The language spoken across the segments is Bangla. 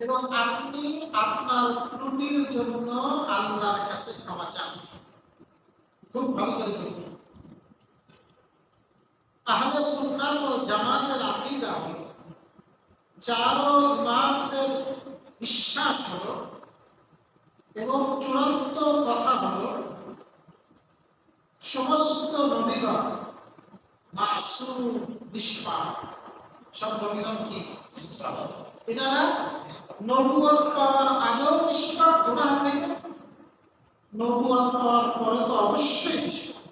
এবং আপনি আপনার ত্রুটির জন্য আল্লাহর কাছে ক্ষমা চান। খুব ভালো করে ওয়াল জামাতের বিশ্বাস হলো এবং চূড়ান্ত কথা হলো, সমস্ত নবীগণ মাসুম সব নবীগণ কি? এনারা নবুয়ত পাওয়ার আগেও নিষ্পাপ গুনাহ থেকে নবুয়ত পাওয়ার পরে তো অবশ্যই নিষ্পাপ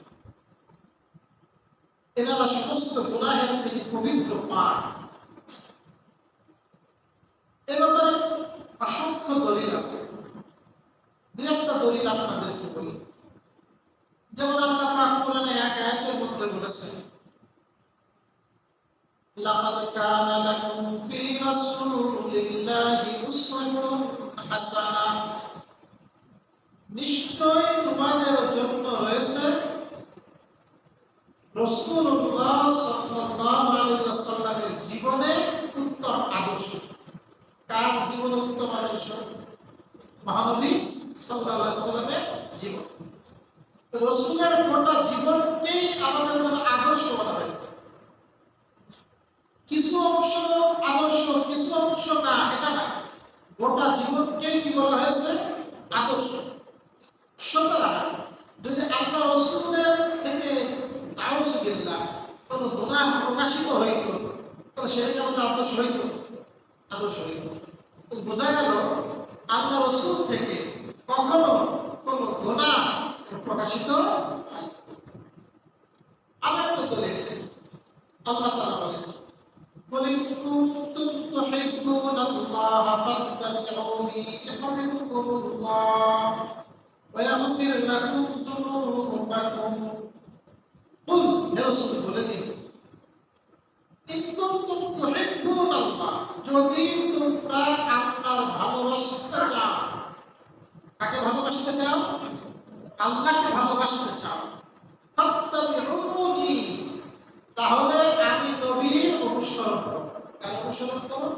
এনারা সমস্ত গুনাহের থেকে পবিত্র পান এ ব্যাপারে অসংখ্য দলিল আছে। দুই একটা দলিল আপনাদেরকে বলি। যেমন আল্লাহ পাক কোরআনে এক আয়াতের মধ্যে বলেছেন لقد كان لكم في رسول الله أسوة حسنة নিশ্চয় তোমাদের জন্য রয়েছে রসুল্লাহ সাল্লাল্লাহু আলাইহি ওয়াসাল্লামের জীবনে উত্তম আদর্শ কার জীবন উত্তম আদর্শ মহানবী সাল্লাল্লাহু আলাইহি ওয়াসাল্লামের জীবন রসুলের গোটা জীবনকেই আমাদের জন্য আদর্শ বলা হয়েছে কিছু অংশ আদর্শ, কিছু অংশ না, এটা না। গোটা জীবনকেই কি বলা হয়েছে? আদর্শ। সুতরাং যদি আল্লাহ রসুলের থেকে নাউজুবিল্লাহ কোন গুনাহ প্রকাশিত হইত, তাহলে সেটাকে আমাদের আদর্শ হইত? আদর্শ হইত বোঝা গেল, আল্লাহ রসুল থেকে কখনো কোন গুনাহ প্রকাশিত হয় একটা দলিল, আল্লাহ তাআলা فاتبعوني يحببكم الله ويغفر لكم ذنوبكم قل يا رسول বলে দিন إن كنتم تحبون الله যদি তোমরা আল্লাহর ভালোবাসতে চাও কাকে ভালোবাসতে চাও আল্লাহকে ভালোবাসতে চাও ফাত্তাবিউনি তাহলে আমি নবীর অনুসরণ করব কার অনুসরণ করব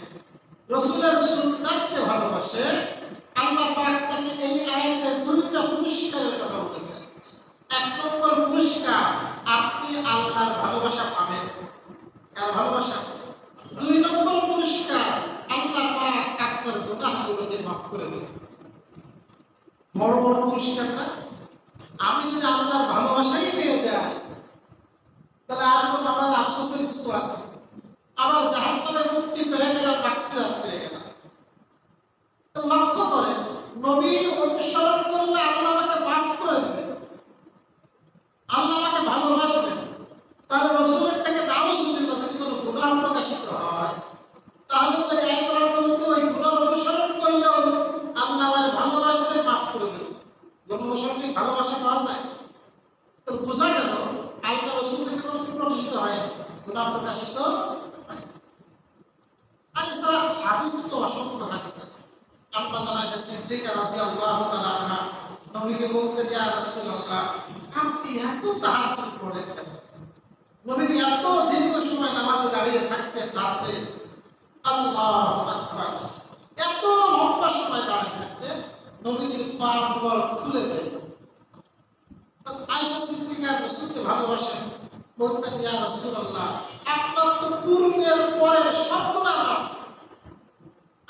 রসুলের সুন্নাতকে ভালোবাসে, আল্লাহ পাক তাকে এই আয়াতে দুইটা পুরস্কারের কথা বলেছেন। এক নম্বর পুরস্কার, আপনি আল্লাহর ভালোবাসা পাবেন। কার ভালোবাসা? দুই নম্বর পুরস্কার, আল্লাহ পাক আপনার গুনাহগুলোকে মাফ করে দিবেন বড় বড় পুরস্কার না আমি যদি আল্লাহর ভালোবাসাই পেয়ে যাই, তাহলে আর কোনো আমার আফসোসের কিছু আছে? আমার জাহান্নামের মুক্তি পেয়ে গেলাম মাকফিরাত পেয়ে গেলাম। লক্ষ্য করেন, নবীর অনুসরণ করলে আল্লাহ আমাকে মাফ করে দেবে। আল্লাহ আমাকে ভালোবাসবে তার রসুলের থেকে নাউজুবিল্লাহ যদি কোনো গুনাহ প্রকাশিত হয় তাহলে তো এক বলতে ওই গুনাহ অনুসরণ করলেও আল্লাহ আমাকে ভালোবাসবেন মাফ করে দেবেন জন্মসঙ্গে ভালোবাসা পাওয়া যায় তো বোঝা গেল আল্লাহ রসুল থেকে কোনো প্রকাশিত হয়নি গুণা প্রকাশিত হয়নি আর এছাড়া হাদিস তো অসংখ্য হাদিস আছে আম্মা জানা এসে সিদ্দিকা রাজি আল্লাহ তাআলা নবীকে বলতে ইয়া রাসূলুল্লাহ তাহাজ্জুদ করেন কেন? নবীজি এত দীর্ঘ সময় নামাজে দাঁড়িয়ে থাকতেন রাত্রে। আল্লাহু আকবার। এত লম্বা সময় দাঁড়িয়ে থাকতেন, নবীজির পা মুবারক ফুলে যায়। আয়েশা সিদ্দিকা রাসূলকে ভালোবাসেন। বলতেন, ইয়া রাসূলুল্লাহ আপনার তো পূর্বের পরের সব গুনাহ মাফ।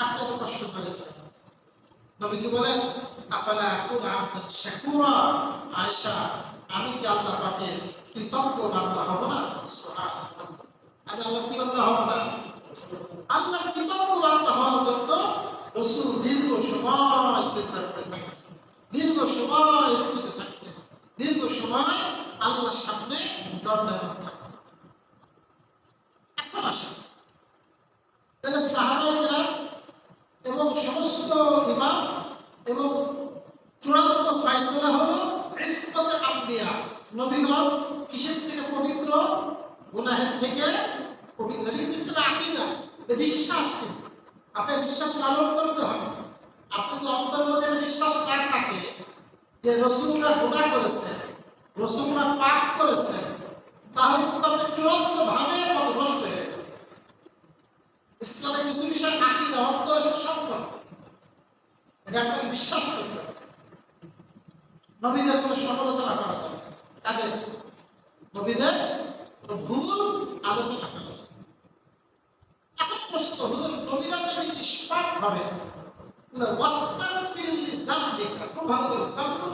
আপনি কষ্ট কেন? নবীজি বলেন, আফালা আকুন আবদান শাকুরা? আয়েশা, আমি কি কৃতজ্ঞ বান্দা হব না? আমি আল্লাহ কি হব না? আল্লাহ হওয়ার জন্য রসুল দীর্ঘ সময় চিন্তা করে দীর্ঘ সময় দীর্ঘ সময় আল্লাহর সামনে এখন তাহলে সাহাবাহিকরা ইমাম এবং চূড়ান্ত ফয়সালা হলো ইসমতে আম্বিয়া। নবীগণ কিসের থেকে পবিত্র? গুনাহের থেকে পবিত্র। কিন্তু এটা বিশ্বাস আপনার বিশ্বাস লালন করতে হবে। আপনি যদি অন্তর মধ্যে বিশ্বাস না থাকে, যে রসুলরা গুনাহ করেছে, রসুলরা পাপ করেছে, তাহলে কিন্তু আপনি চূড়ান্ত ভাবে পথভ্রষ্ট হয়ে ইসলামের কিছু বিষয় আকীদা, অন্তরের সাথে সম্পর্ক। এটা আপনাকে বিশ্বাস করতে হবে। নবীদের কোনো সমালোচনা করা যাবে না। কাদের নবীদের ভুল আলোচনা করা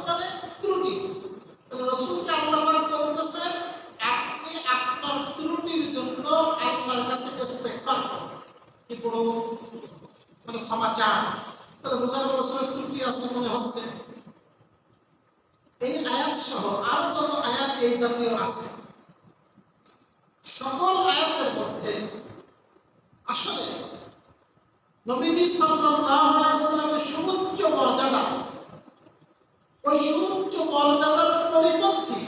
মানে ত্রুটি। রাসূলকে আল্লাহ পাক আপনি আপনার ত্রুটির জন্য আল্লাহর কাছে করুন। মানে ক্ষমা চান তাহলে ত্রুটি আছে মনে হচ্ছে। এই আয়াত সহ আরও যত আয়াত এই জাতীয় আছে, সকল আয়াতের মধ্যে আসলে নবীজি সাল্লামের সুউচ্চ মর্যাদা, ওই সুউচ্চ মর্যাদার পরিপন্থী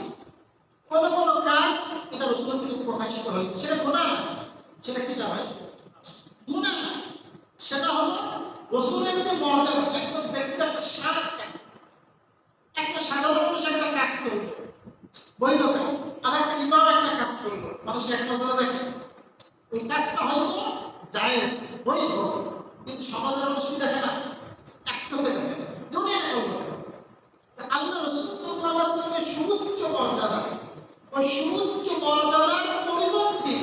কোন কোন কাজ এটা রসুল থেকে প্রকাশিত হয়েছে। সেটা গুনাহ না, সেটা কি ভাই? গুনাহ না। সেটা হলো রসুলের যে মর্যাদা, একজন ব্যক্তির একটা স্বাদ একটা সাধারণ কাজ করল বৈধ কাজ আর একটা ইমাম একটা কাজ করল মানুষ এক নজরে দেখে। ওই কাজটা হয়তো জায়েজ বৈধ কিন্তু সমাজের মানুষ দেখে না? এক চোখে দেখে। দুনিয়া দেখে আল্লাহ রসুল আলাইহি সুউচ্চ মর্যাদা। ওই সুউচ্চ মর্যাদার পরিপন্থী।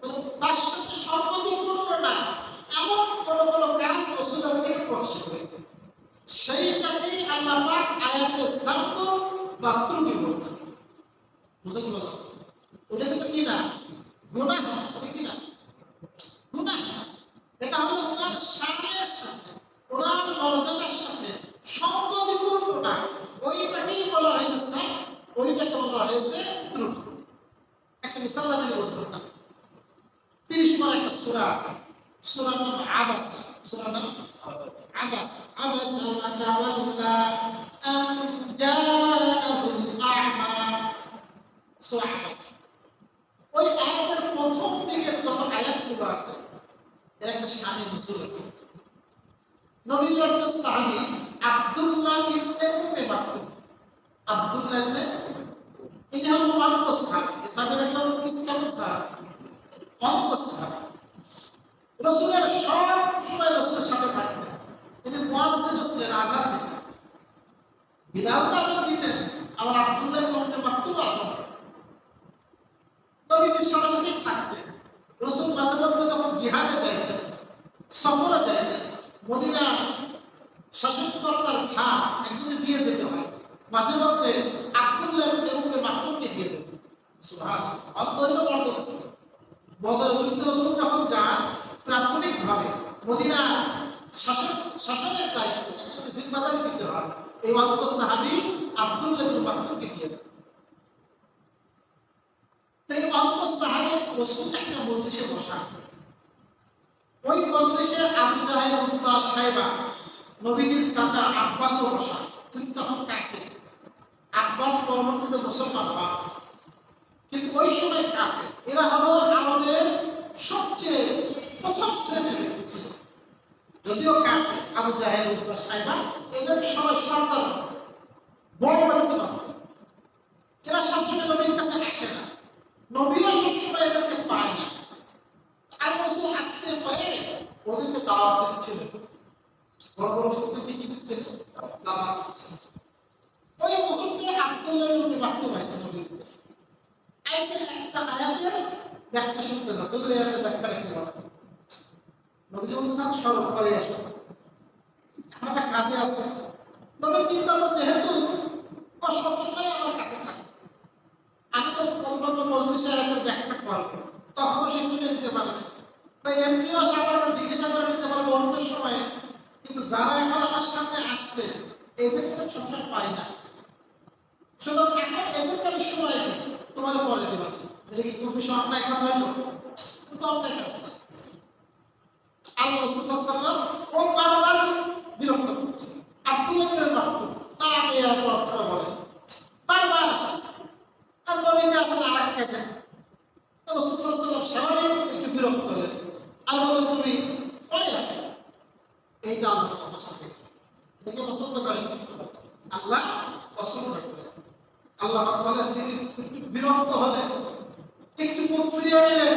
মানে তার সাথে সম্পত্তিপূর্ণ না, এমন কোন কোন কাজ রসুলের থেকে প্রকাশিত হয়েছে। সেইটাকেই আল্লাহ পাক বাথরুমে বলছেন বুঝে গেল ওটা কিন্তু কি না গোনা ওটা কি না গোনা এটা হলো ওনার শানের সাথে ওনার মর্যাদার সাথে সম্পত্তিপূর্ণটা ওইটাকেই বলা হয়েছে ওইটাকে বলা হয়েছে ত্রুটি একটা মিশাল আমি বলছিলাম তিরিশ মার একটা সুরা আছে সুরার নাম আবাস সুরার নাম আবাস আবাস আবাস আবাস ওই আয়াতের প্রথম দিকে যত আয়াতগুলো আছে একটা স্বামী মুসুল আছে। নবীর একজন সাহাবি, আব্দুল্লাহ ইবনে উম্মে মাকতুম। আব্দুল্লাহ ইবনে তিনি হলেন অন্ত সাহাবি একজন ইসলাম সাহাবি অন্ত রসুলের সব সময় রসুলের সাথে থাকতেন। তিনি মুয়াজ্জিন ছিলেন আজাদ দিতেন বিলাল তো আজান দিতেন আবার আব্দুল্লাহ ইবনে মাকতুম আজান নবীজির সাথেই থাকতেন, রসুল মাঝে যখন জিহাদে যাইতেন, সফরে যাইতেন, মদিনা শাসনকর্তার ভার একজনকে দিয়ে যেতে হয়। মাঝে মধ্যে আব্দুল্লাহ উম্মে মাকতুমকে দিয়ে বদর যুদ্ধ রসুল যখন যান, প্রাথমিকভাবে মদিনা শাসন শাসনের দায়িত্ব একজনকে দিতে হয়। এই অন্ত সাহাবি আব্দুল্লাহ ইবনে মাকতুমকে দিয়ে দেন। তো এই অন্ত সাহাবি রসুল একটা মজলিসে বসা। ওই মজলিসে আবু জাহেল উদ্দা সাহেবা, নবীজির চাচা আব্বাসও বসা। কিন্তু তখন কাকে আব্বাস পরবর্তীতে মুসলমান হওয়া। কিন্তু ওই সময় কাফে এরা হলো আরবের সবচেয়ে প্রথম শ্রেণির ব্যক্তি ছিল। যদিও কাফে আবু জাহেল উদ্দা সাহেবা এদেরকে সবাই সর্দার বড় বাড়িতে মানত এরা সবসময় নবীর কাছে আসে না। নবীও সবসময় এদেরকে পায় না। আর রসুল আসতে ওদেরকে দিচ্ছিলেন বড় বড় ব্যক্তিদেরকে কি দিচ্ছেন দাওয়াত দিচ্ছেন ওই মুহূর্তে আব্দুল্লাহ ইবনে মাকতুম আইসা নবীর কাছে। আইসা একটা আয়াতের ব্যাখ্যা শুনতে যাচ্ছে। ব্যাখ্যা রেখে বলা নবী বলছেন করে আসো। এখন একটা কাজে আছে। নবী চিন্তা যেহেতু ও সবসময় আমার কাছে থাকে। আমি তো অন্যান্য মজলিসে আয়াতের ব্যাখ্যা করব তখনও সে শুনে নিতে পারবে বা এমনিও কিন্তু যারা এখন আমার সামনে আসছে, এদেরকে তো সবসময় পাই না। সুতরাং এখন এদেরকে আমি সময় দিই। তোমার পরে দেবা এটা কি খুব বেশি অন্যায় কথা হইল? কিন্তু অন্যায় না। আল্লাহ রসুল্লাহ ও বারবার বিরক্ত করতেছে আব্দুল্লাহ প্রাপ্ত তার আগে এত আছে। আর বলে আসলে আর এক কাছে রসুল্লাহ একটু বিরক্ত হলেন। আর বলেন, তুমি পরে আসো। এইটা আমার পছন্দ এটাকে পছন্দ করেন আল্লাহ পছন্দ করেন। আল্লাহ বলেন, তিনি একটু বিরক্ত হলেন, একটু মুখ ফিরিয়ে নিলেন।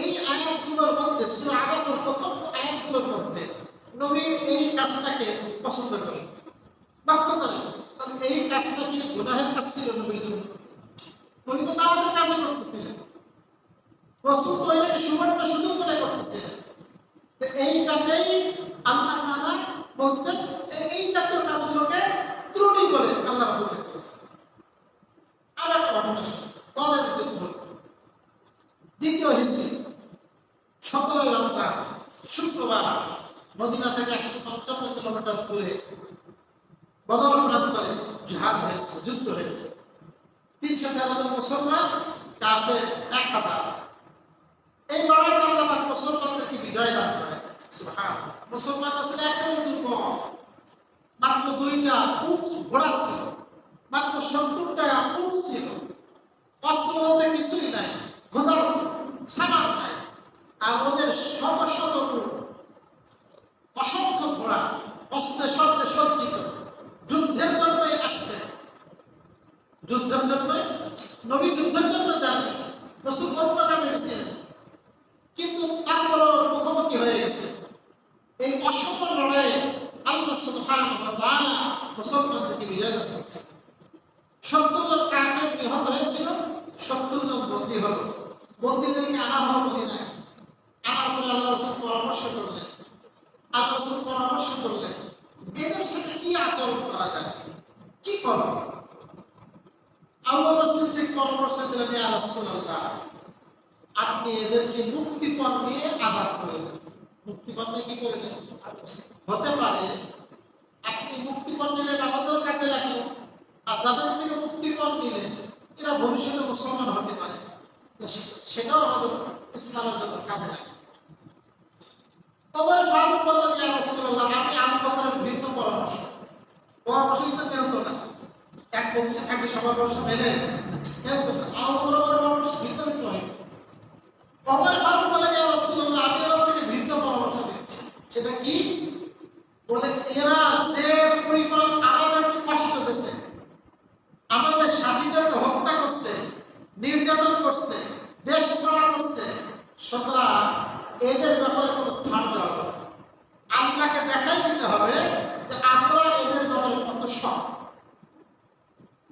এই আয়াতগুলোর মধ্যে, সূরা আবাসের প্রথম আয়াতগুলোর মধ্যে নবীর এই কাজটাকে পছন্দ করেন। লক্ষ্য তাহলে এই কাজটা কি গুনাহের কাজ ছিল নবীর জন্য। নবী তো দাওয়াতের কাজও করতেছিলেন। প্রস্তুত তো সুবর্ণ সুযোগ মনে করতেছিলেন। এইটাকেই আল্লাহ তাআলা বলছেন এই জাতীয় কাজগুলোকে ত্রুটি করে আল্লাহ করেছেন আর একটা ঘটনা শুনুন দ্বিতীয় হিজরি। সতেরোই রমজান, শুক্রবার, মদিনা থেকে একশো পঞ্চান্ন কিলোমিটার দূরে বদর প্রান্তরে জিহাদ হয়েছে, যুদ্ধ হয়েছে। তিনশো তেরো জন মুসলমান কাফে এক হাজার। এই লড়াই আল্লাহ মুসলমানদেরকে বিজয় দান করে মুসলমান আসলে একেবারে দুর্বল। মাত্র দুইটা উট ঘোড়া ছিল, মাত্র সত্তরটা উট ছিল। অস্ত্র বলতে কিছুই নাই ঘোড়া সামান নাই। আর ওদের শত শত অসংখ্য ঘোড়া, অস্ত্রে শস্ত্রে সজ্জিত, যুদ্ধের জন্যই আসছে। যুদ্ধের জন্যই, নবী যুদ্ধের জন্য যাননি, রসুল অন্য কাজে কিন্তু তারপরও মুখোমুখি হয়ে গেছে। এই অসফল লড়াইয়ে আল্লাহ তাআলা মুসলমানদেরকে বিজয় দান করেছে। সত্তর জন কাফের নিহত হয়েছিল, সত্তর জন বন্দী হলো। বন্দীদেরকে আনা হলো মদিনায়। পরামর্শ পরামর্শ এদের সাথে কি আচরণ করা কি করব? আপনি এদেরকে মুক্তিপণ নিয়ে আজাদ করে দেন। মুক্তিপণ নিয়ে কি করে দেন? হতে পারে আপনি মুক্তিপণ নিলেন আমাদের কাছে রাখলেন আর যাদের থেকে মুক্তিপণ নিলেন, এরা ভবিষ্যতে মুসলমান হতে পারে। সেটাও আমাদের ইসলামের জন্য কাজে লাগে তবে ফারুক বললেন ইয়া রাসূলুল্লাহ আমি আবু বকরের ভিন্ন পরামর্শ। পরামর্শ কিন্তু মেলতো না। এক পজিশন থাকলে সবার পরামর্শ মেলে মেলতো না। আবু বকরের পরামর্শ, ভিন্ন ভিন্ন হয়। ওমর ফারুক বলেন ইয়া রাসূলুল্লাহ আমি ওর থেকে ভিন্ন পরামর্শ দিচ্ছি সেটা কি? বলে, এরা যে পরিমাণ আমাদেরকে কষ্ট দিয়েছে, আমাদের সাথীদেরকে হত্যা করছে, নির্যাতন করছে, দেশ ছাড়া করছে, সুতরাং এদের ব্যাপারে কোনো ছাড় দেওয়া যাবে আল্লাহকে দেখাই দিতে হবে যে আমরা এদের ব্যাপারে কত সৎ।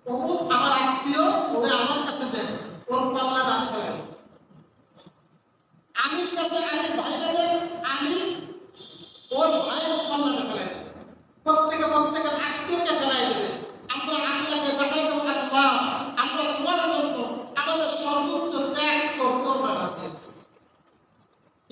অমুক আমার আত্মীয়, ওরে আমার কাছে দেন, ওর পাল্লাটা আমি ফেলে দেব। আলীর কাছে আলীর ভাইরা দেন, আলী ওর ভাইয়ের পাল্লাটা ফেলে দেবে প্রত্যেকে প্রত্যেকের আত্মীয়কে ফেলাই দেবে। আমরা আল্লাহকে দেখাই দেবো, আল্লাহ আমরা তোমার জন্য আমাদের সর্বোচ্চ ত্যাগ করতে আমরা রাজি আছি কে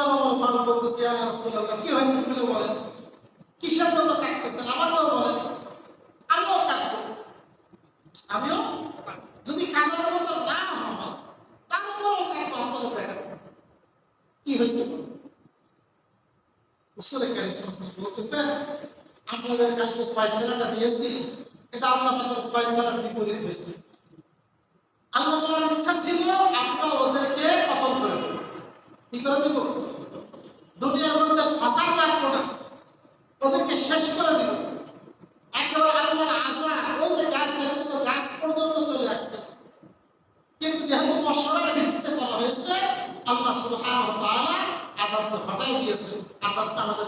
আমার ফারুক বলতেছে, ইয়া রাসূলুল্লাহ, কি হয়েছে খুলে বলেন? কিসের জন্য কাঁদতেছেন? আমাকেও বলেন। আমিও কাঁদবো। আমিও যদি না হয় কাঁদবো আপনাদের দেখাবো। কি হয়েছে? সাল্লাল্লাহু আপনাদের কালকে ফয়সালাটা দিয়েছি। এটা আল্লাহ পাকের ফয়সালার বিপরীত হয়েছে। আল্লাহ তাআলার ইচ্ছা ছিল আমরা ওদেরকে কতল করে দেব কি করে দেব দুনিয়ার মধ্যে ফাসাদ রাখব না ওদেরকে শেষ করে দেব একেবারে আল্লাহর আশা ওই যে গাছ গাছ পর্যন্ত চলে আসছে কিন্তু যেহেতু মশলার ভিত্তিতে করা হয়েছে আল্লাহ হটাই দিয়েছে আমাদের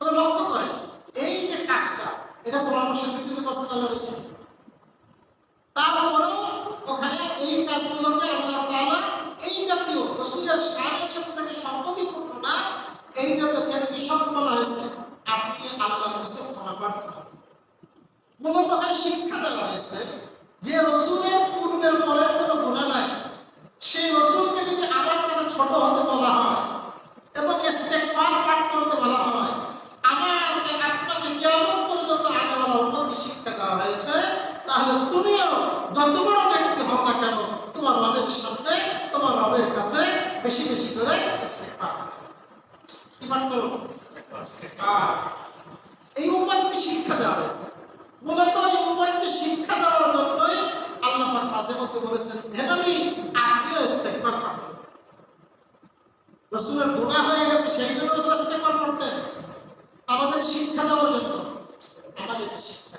লক্ষ্য করেন এই যে কাজটা, এটা পরামর্শ ভিত্তিতে করছেন আল্লাহ রসুল তারপরেও ওখানে এই কাজগুলোকে আল্লাহ তাআলা এই জাতীয় রসুলের শানের সাথে সাথে সম্পত্তিপূর্ণ না, এই জাতীয় ক্ষেত্রে সব বলা হয়েছে। আপনি আল্লাহর কাছে ক্ষমা প্রার্থনা মূলত ওখানে শিক্ষা দেওয়া হয়েছে যে রসুলের পূর্বের পরের কোনো গুণা নাই। সেই রসুলকে যদি আমার কাছে ছোট হতে বলা হয় এবং ইস্তেগফার পাঠ করতে বলা হয়, আমাকে আপনাকে কেমন পর্যন্ত আগে বলা উন্নতি শিক্ষা দেওয়া হয়েছে তাহলে তুমিও যত বড় ব্যক্তি হও না কেন, তোমার রবের সামনে, তোমার রবের কাছে বেশি বেশি করে এই উম্মতকে শিক্ষা দেওয়া হয়েছে। মূলত এই উম্মতকে শিক্ষা দেওয়ার জন্যই আল্লাহ মাঝে মধ্যে বলেছেন নবী, আপনিও করুন রসুলের গুনাহ হয়ে গেছে, সেই জন্য রসুল ইস্তেগফার করতেন। আমাদের শিক্ষা দেওয়ার জন্য আমাদের শিক্ষা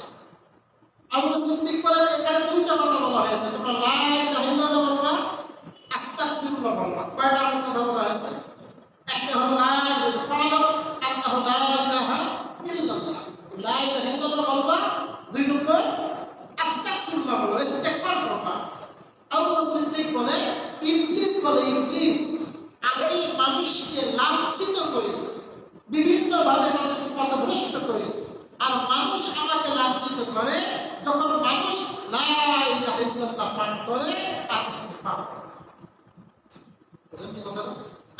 আবু সিদ্দিক বলেন, এখানে দুইটা কথা বলা হয়েছে। তোমরা লা ইলাহা ইল্লাল্লাহ বলবা, আস্তাগফিরুল্লাহ বলবা। কয়টা কথা বলা হয়েছে? একটা হলো লা ইলাহা ফালাম আল্লাহু লা ইলাহা ইল্লাল্লাহ। লা ইলাহা ইল্লাল্লাহ বলবা, দুই নম্বর, আস্তাগফিরুল্লাহ বলবা, ইস্তেগফার করবা। আবু সিদ্দিক বলে, ইবলিস বলে, ইবলিস আমি মানুষকে লাঞ্ছিত করি বিভিন্ন ভাবে তাদেরকে পথভ্রষ্ট করি। আর মানুষ আমাকে লাঞ্ছিত করে যখন মানুষ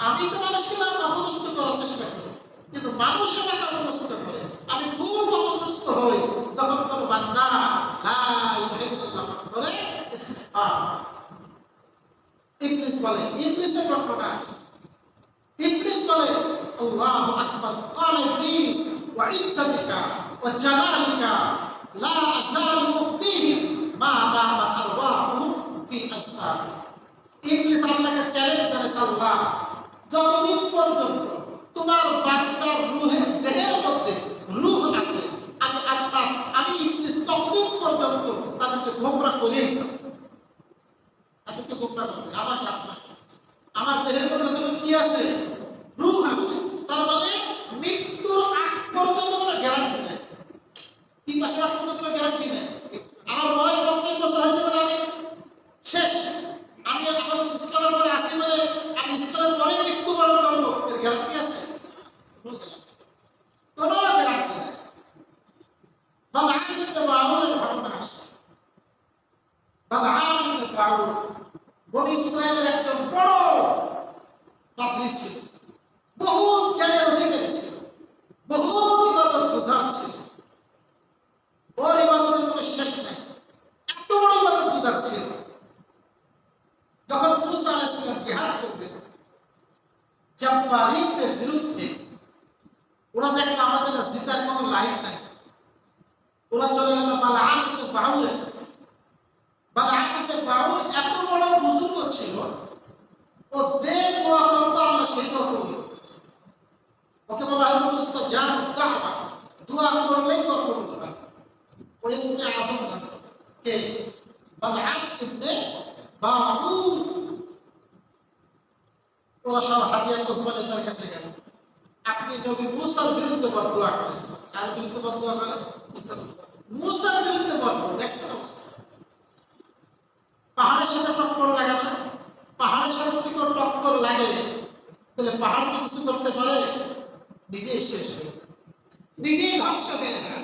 আমি তো মানুষকে অপদস্থ করার চেষ্টা করি, কিন্তু মানুষ আমাকে অপদস্থ করে। আমি খুব অপদস্থ হই যখন কোনো বান্দা করে ইংলিশ বলে ইংলিশের ঘটনা ইংলিশ বলে, আল্লাহ আকবার। কালে প্লিজ ওয়া ইজ্জতিকা ওয়া জালালিকা। লা আসালু ফিহি মা দামা আরওয়াহু ফি আজসাম ইবলিস আল্লাহকে চ্যালেঞ্জ জানায় আল্লাহ, যতদিন পর্যন্ত তোমার বাচ্চার রুহে দেহের মধ্যে রুহ আছে, আমি আল্লাহ, আমি ইবলিস ততদিন পর্যন্ত তাদেরকে গোমরা করিয়ে যাব তাদেরকে গোমরা করবে আমাকে আপনাকে আমার দেহের মধ্যে তখন কি আছে? রুহ আছে। তার মানে মৃত্যুর আগ পর্যন্ত কোনো গ্যারান্টি নেই। আগ পর্যন্ত কোনো গ্যারান্টি নেই। আমার বয়স পঞ্চাশ বছর হয়েছে মানে আমি শেষ। আমি এখন ইসলামের পরে আসি মানে আমি পরে করব। এর গ্যারান্টি আছে? কোনো গ্যারান্টি নেই। ঘটনা আসছে। ইসরায়েলের একজন বড় পাদ্রী ছিল। বহু জ্ঞানের অধিকারী ছিল। বহু ইবাদত বুঝার ছিল। ওর ইবাদতের কোনো শেষ নাই। এত বড় ইবাদত বুঝার ছিল। যখন মুসা আলাইহিসসালাম জিহাদ করবেন জাব্বারিদের বিরুদ্ধে ওরা দেখল আমাদের জিতার কোনো লাইন নাই। ওরা চলে গেল বালআম ইবনে বাউলের কাছে। বালআম ইবনে বাউল এত বড় বুজুর্গ ছিল, ও যে দোয়া করতো আল্লাহ সেই দোয়া করবে। ওকে বলা হয় মুস্তাজাব দাওয়া দোয়া করলেই দোয়া করবে। ও ইসমে আযম জানতো কে বালআম ওরা সব হাতিয়া কোসমানের তার কাছে গেল আপনি নবী মুসার বিরুদ্ধে বদুয়া করেন কার বিরুদ্ধে বদুয়া করেন মুসার বিরুদ্ধে বদুয়া দেখছেন পাহাড়ের সাথে টক্কর লাগে না পাহাড়ের সাথে যদি কোনো টক্কর লাগে তাহলে পাহাড় কি কিছু করতে পারে নিজেই শেষ হয়ে। নিজেই ধ্বংস হয়ে যায়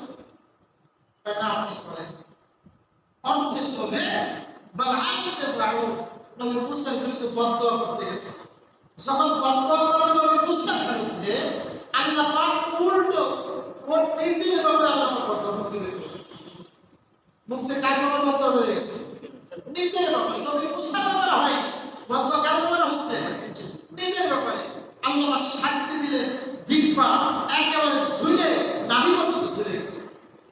এটা আপনি করেন অর্থের লোভে বালআমকে বাউ যখন বদদোয়া করে নবী মুসার বিরুদ্ধে হয়ে গেছে। নিজের ব্যাপারে। হয়নি। বদদোয়া কার ব্যাপারে হচ্ছে? নিজের ব্যাপারে। আল্লাহ পাক শাস্তি দিলেন, জিহ্বা একেবারে ঝুলে গেছে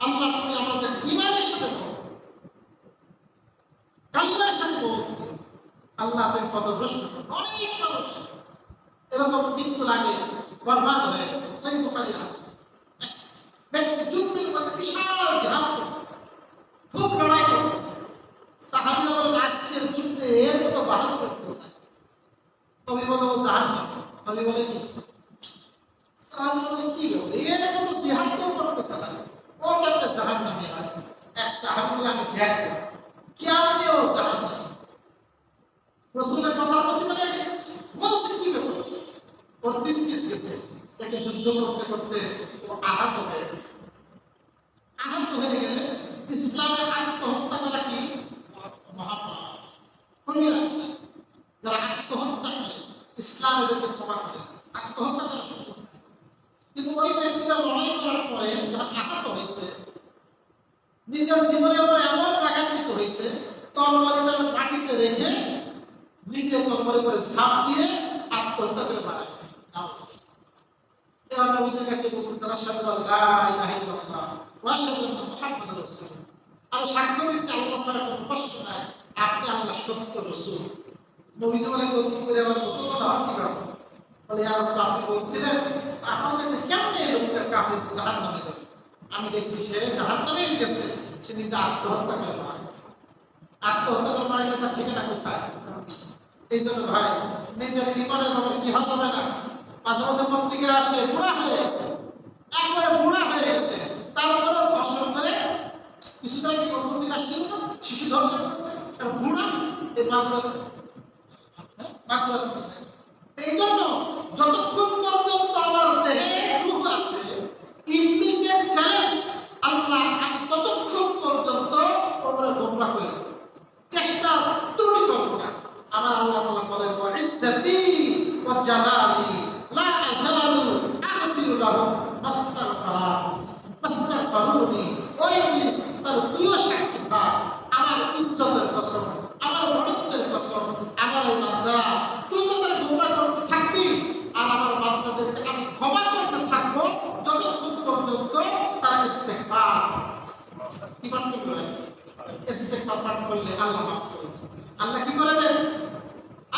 আল্লাহ তুমি জন্য ইমানের সাথে কালিমার সাথে বহুত আল্লাহ তুমি পদভ্রষ্ট অনেক মানুষ এরকম মৃত্যু লাগে, বরবাদ হয়ে গেছে। সেই বুখারি ব্যক্তি যুদ্ধের মধ্যে বিশাল ঝাঁপ করতেছে। খুব লড়াই করতেছে। সাহাবিরা বলেন আজকের যুদ্ধে এর মতো কেউ নাই কবি বলে, ও কবি বলে, কি? সাহাবিরা বলে, কি এর মতো জিহাদ ও কেমনে জাহান নামে হয়। এক সাহাবি আমি দেখব কেমনে ও জাহান নামে রসুলের কথার প্রতি মানে বলছে কি ব্যাপার? ওর পিস পিস গেছে। তাকে যুদ্ধ করতে করতে ও আহত হয়ে গেছে। আহত হয়ে গেলে ইসলামে আত্মহত্যা করা কি? রাখবে যারা আত্মহত্যা করে, ইসলাম এদেরকে ক্ষমা করে। আত্মহত্যা করা সুযোগ। কিন্তু ওই ব্যক্তিরা লড়াই করার পরে যখন আহত হয়েছে নিজের জীবনের উপর এমন রাগান্বিত হয়েছে তরবারিটা মাটিতে রেখে নিজে তরবারি করে সাপ দিয়ে আত্মহত্যা করে মারা গেছে। কাছে ছাড়া নাই, আপনি সত্য নতুন করে বলে বলছিলেন, আপনার কাছে কেমন এই লোকটা কাফির যাবে? আমি দেখছি সে জাহান নামেই গেছে, সে নিজে আত্মহত্যা করে মারা গেছে। আত্মহত্যা করে মারা গেলে তার ঠিকানা কোথায়? এই জন্য ভাই, নিজের ইমানের ব্যাপারে কি যাবে না? মাঝে মধ্যে পত্রিকা আসে, বুড়া হয়ে গেছে। একবারে বুড়া হয়ে গেছে। তারপরে ধর্ষণ করে কিছুদিন আগে পত্রিকা আসছিল না শিশু ধর্ষণ করছে। বুড়া এই মামলা মামলা এই জন্য যতক্ষণ পর্যন্ত আমার দেহে রূহ আছে ইংলিশের চ্যালেঞ্জ আল্লাহ আমি ততক্ষণ পর্যন্ত ওপরে গোমরা করে চেষ্টা ত্রুটি করব না। আমার আল্লাহ তাআলা বলেন ওয়া ইজ্জতি ওয়া জালালি লা আযালু আগফিরু লাহুম মাস্তাগফারা, মাস্তাগফারুনি। ও ইবলিস তার তুইও সাক্ষী থাক আমার ইজ্জতের কসম আমার বড়ত্বের কসম আমার এই বান্দা তুই তো তার গোমরা করতে থাকবি আর আমার বান্দাদেরকে আমি ক্ষমা করতে থাকব যতক্ষণ পর্যন্ত তারা ইস্তেগফার কি পাঠ করবে ইস্তেগফার পাঠ করলে আল্লাহ মাফ করে দেন। আল্লাহ কি করে দেন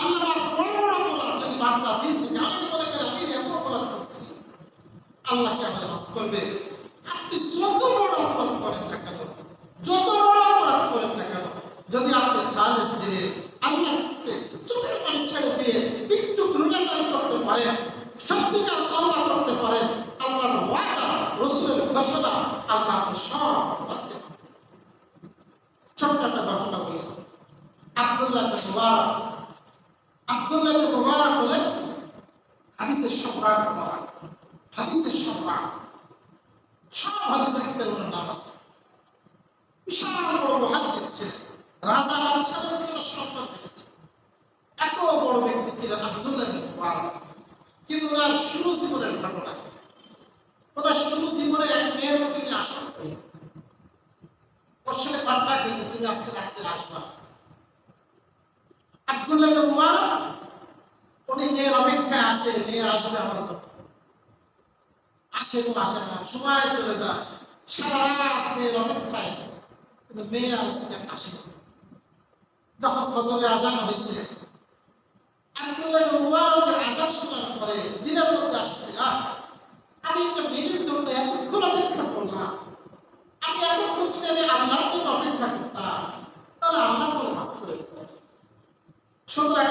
আল্লাহ বড় বড় অপরাধ যদি বান্দা দিন থেকে আমি মনে করি আমি এত অপরাধ করছি আল্লাহকে আমার মাফ করবে আপনি যত বড় অপরাধ করেন না কেন যত বড় অপরাধ করেন না কেন যদি আপনি খালেস দিয়ে আল্লাহ কাছে চোখের পানি ছেড়ে দিয়ে একটু রুনাজারি করতে পারেন সত্যিকার তওবা করতে পারেন আল্লাহর ওয়াদা রসুলের ঘোষণা আল্লাহ আপনার সব অপরাধকে মাফ করবেন। ছোট্ট একটা ঘটনা বলি আব্দুল্লাহ ইবনে মুবারক আব্দুল্লাহ ইবনে মুবারক হলেন হাদিসের সম্রাট মুবারক সম্রাট সব হাদিসের ওনার নাম আছে। বিশাল বড় রাজা সম্মান এত বড় ব্যক্তি ছিলেন আব্দুল্লাহ কিন্তু ওনার শুরু জীবনের ঘটনা ওনার শুরু জীবনে এক মেয়ের উনি আসক্ত হয়েছে ওর সাথে তুমি আজকে রাত্রে আসবা আব্দুল্লাহ উনি মেয়ের অপেক্ষায় আছে, মেয়ে আসবে আমার জন্য। আসে তো আসে না, সময় চলে যায়। সারা মেয়ের অপেক্ষায়, কিন্তু মেয়ে আলাইসালাম আসেন যখন ফজরের আজান হয়েছে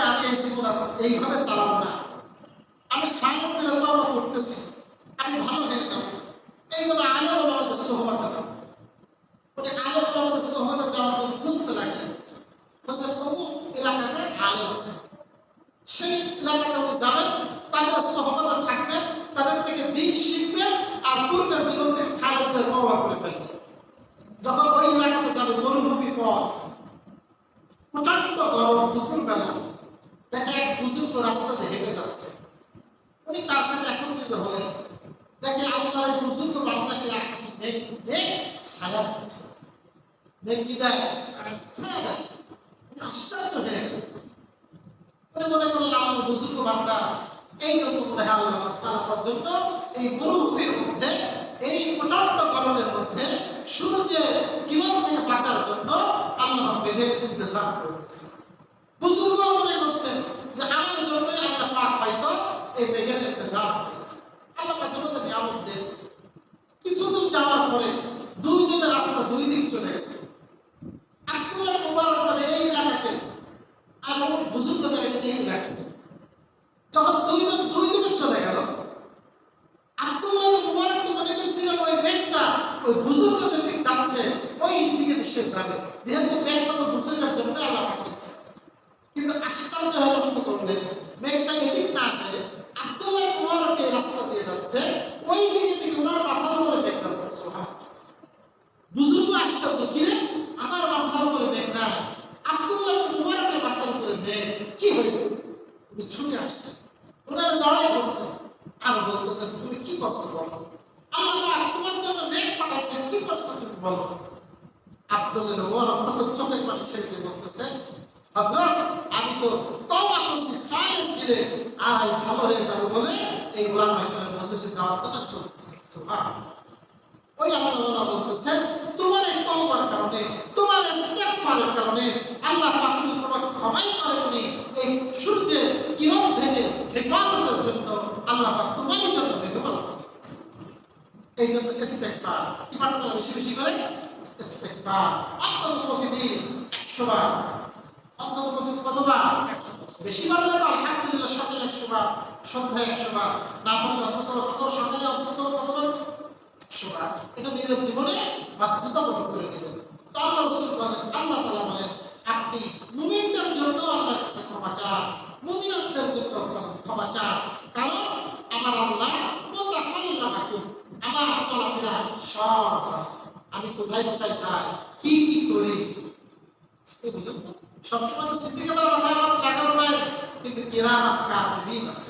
আমি এই জীবন এইভাবে চালাবো না। আমি খাইয়ে করতেছি। আমি ভালো হয়ে যাব এইগুলো আলো আমাদের সোহবাতে যাব উনি আলো আমাদের সোহবাতে যাওয়ার জন্য খুঁজতে লাগলেন। খুঁজতে অমুক এলাকাতে আলো আছে। সেই এলাকাতে উনি যাবেন, তাদের সহবাতে থাকবেন, তাদের থেকে দিন শিখবেন আর পূর্বের জীবন থেকে খালেজদের তবা করে ফেলবেন। যখন ওই এলাকাতে যাবে মরুভূমি পথ প্রচণ্ড গরম দুপুর বেলা দেখে এক বুজুর্গ রাস্তাতে হেঁটে যাচ্ছে। উনি তার সাথে একত্রিত হলেন। দেখে আল্লাহর বুজুর্গ বান্দাকে আকাশে মেঘ মেঘ ছায়া দিচ্ছে মেঘ কি দেয়? আশ্চর্য হয়ে উনি মনে করলেন, আমার বুজুর্গ বান্দা, এই জন্য আল্লাহ এই মরুভূমির মধ্যে, এই প্রচণ্ড গরমের মধ্যে সূর্যের থেকে বাঁচার জন্য আল্লাহ বেঁধে ইন্তজাম করেছে। বুজুর্গ মনে করছেন যে, আমার জন্যই আল্লাহ পাক হয়তো এই মেঘের ইন্তজাম করেছে। আল্লাহ মাঝে মধ্যে নিয়ামত দেন। কিছু দূর যাওয়ার পরে দুই দিনের রাস্তা দুই দিক চলে গেছে। আব্দুল্লাহ মুবারক এই এলাকাতে, আর ওই বুজুর্গ যাবে এই এলাকাতে। যখন দুই দিন, দুই দিকে চলে গেল আব্দুল্লাহ মুবারক তো মনে করছিলেন ওই মেঘটা, ওই বুজুর্গদের দিক যাচ্ছে, ওই দিকে সে যাবে। যেহেতু মেঘটা তো বুজুর্গের জন্য আল্লাহ পাঠিয়েছে। কিন্তু আশ্চর্য হলো কি করলেন মেঘটা এদিক না আসে আব্দুল্লাহ মুবারক এই রাস্তা দিয়ে যাচ্ছে, ওই দিকে থেকে ওনার মাথার উপরে মেঘ যাচ্ছে সুবহান বুজুর্গ আশ্চর্য, কি রে? আমার মাথার উপরে মেঘ না আব্দুল্লাহ মুবারকের মাথার উপরে মেঘ কি হইল উনি ছুটে আসছে। ওনারা জড়াই করছে আর বলতেছেন তুমি কি করছ বলো? আল্লাহ তোমার জন্য মেঘ পাঠাচ্ছেন কি করছ তুমি বলো? আব্দুল্লাহ মুবারক তখন চোখের পানি ছেড়ে দিয়ে বলতেছে হযরত আমি তো তওবা করছি, খালিস দিলে আর ভালো হয়ে যাব বলে এই গোলাম একজনের মজলিসে যাওয়ার জন্য চলতেছে। ওই আল্লাহ বলতেছে তোমার এই তওবার কারণে, তোমার ইস্তেগফারের কারণে, আল্লাহ পাক শুধু তোমাকে ক্ষমাই করেননি এই সূর্যের কিরণ থেকে হেফাজতের জন্য আল্লাহ পাক তোমার জন্য মেঘমালা এই জন্য ইস্তেগফার, কি পাঠ করে বেশি বেশি করে? ইস্তেগফার। অন্তত প্রতিদিন একশো বার অন্তত অন্তত অন্তত নিজের জীবনে বাধ্যতামূলক করে নেবেন। তো আল্লাহ রসুল বলেন, আল্লাহ তালা বলেন, আপনি মুমিনদের জন্য ক্ষমা চান। মুমিনদের জন্য ক্ষমা চান। কারণ আমার আল্লাহ মোতাকাল্লামাকুম, আমার চলাফেরা সব আমি কোথায় কোথায় যাই, কি কি করি? বুঝুন সবসময় সিসি ক্যামেরা লাগানো নাই, কিন্তু কেরামাত কাতিবিন আছে।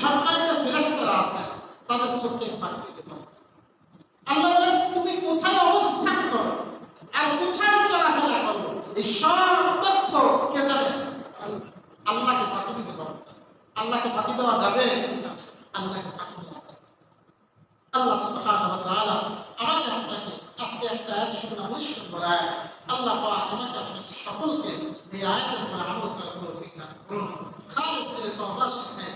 সম্মানিত ফেরেশতারা আছে, তাদের চোখে ফাঁক দিতে আল্লাহ বলেন, তুমি কোথায় অবস্থান করো? আর কোথায় চলাফেরা করো? এই সব তথ্য কে জানে? আল্লাহকে ফাঁকি দিতে পারো আল্লাহকে ফাঁকি দেওয়া যাবে? আল্লাহকে ফাঁকি দেওয়া। আল্লাহ সুবহানাহু ওয়া তাআলা আমাকে আপনাকে আজকে একটা আয়াত শুনে অনুষ্ঠিত করায় আল্লাহ পাক আমাকে আপনাকে সকলকে এই আয়াতের উপর আমল করার তৌফিক দান করুন। খালিস করে তওবার সাথে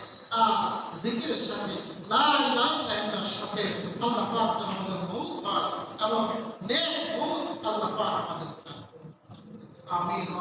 জিকিরের সাথে, লা ইলাহা ইল্লাল্লাহর সাথে আল্লাহ পাক আমাদের মৌত হয় এবং নেক মৌত আল্লাহ পাক আমাদের। আমিন।